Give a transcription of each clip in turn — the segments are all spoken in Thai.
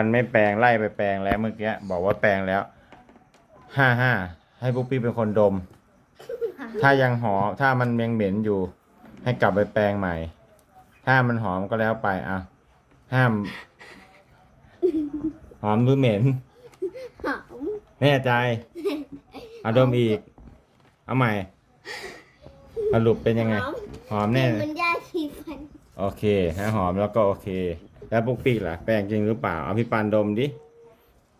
มันไม่แปลงไล่ไปแปลงแล้วเมื่อกี้บอกว่าแปลงแล้วห้าห้าให้ปุ๊กปี้เป็นคนดม ถ้ายังหอมถ้ามันยังเหม็นอยู่ ให้กลับไปแปลงใหม่ ถ้ามันหอมก็แล้วไปอะห้าม หอมหรือเหม็นหอมแน่ใจเอาดมอีก เอาใหม่สรุปเป็นยังไง หอมหอมแน่ มันยาสีฟัน โอเค ถ้าหอมแล้วก็โอเค แล้วปุ๊กปิ๊กล่ะแปลงจริงหรือเปล่าเอาพี่ปานดมดิ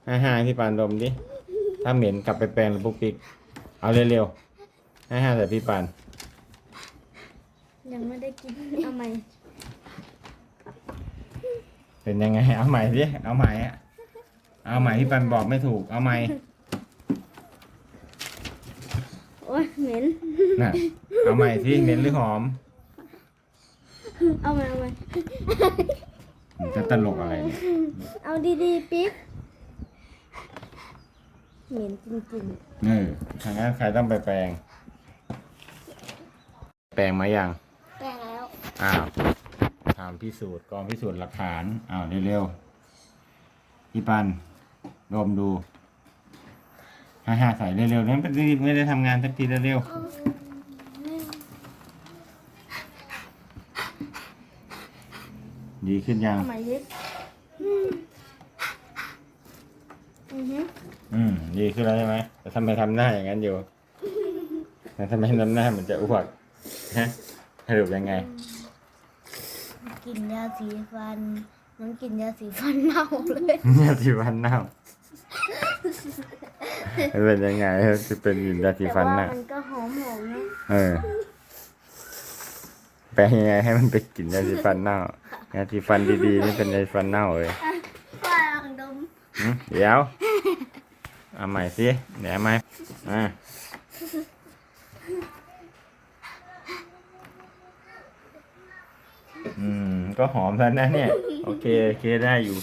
ให้ให้พี่ปานดมดิถ้าเหม็นกลับไปแปลงเลยปุ๊กปิ๊กเอาเร็วๆให้ให้แต่พี่ปานยังไม่ได้กินเอาไหมเป็นยังไงเอาใหม่ดิเอาใหม่อะเอาใหม่พี่ปานบอกไม่ถูกเอาใหม่โอ้ยเหม็นน่ะเอาใหม่สิเหม็นหรือหอม เอาไหมเอาไหมมัน จะตลกอะไรเนี่ยเอาดีๆปิ๊บเหม็นจริงเออทางนั้นใครต้องไปแปลง แปลงมายัง ๆแปลงแล้วอ้าวทำพิสูจน์กองพิสูจน์หลักฐาน อ้าวเร็วๆพี่ปันดมดูฮ่าฮ่าใส่เร็วๆนั้นไม่ได้ทำงานสักทีเร็วๆ ดีขึ้นยังเอาไหมดิอืมอือฮึอืม ดีขึ้นแล้วใช่ไหมแต่ทำไมทำหน้าอย่างนั้นอยู่ แต่ทำไมทำหน้าเหมือนจะอ้วกฮะสรุปยังไง กินยาสีฟันน้องกินยาสีฟันเน่าเลยยาสีฟันเน่าเป็นยังไงจะเป็นยินยาสีแต่ฟันว่าเน่ามันก็หอมหอมๆนะ เออแป ลยังไงให้มันไปกลินยาสีฟันเน่ายาสีฟันดีๆนี่เป็นยาสีฟันเน่าเลยว่าลองดมหึเดี๋ยวเอาใหม่สิเดี๋ยวเอาใหม่อ่าอืมก็หอมแล้วนะเนี่ย โอเค โอเคได้อยู่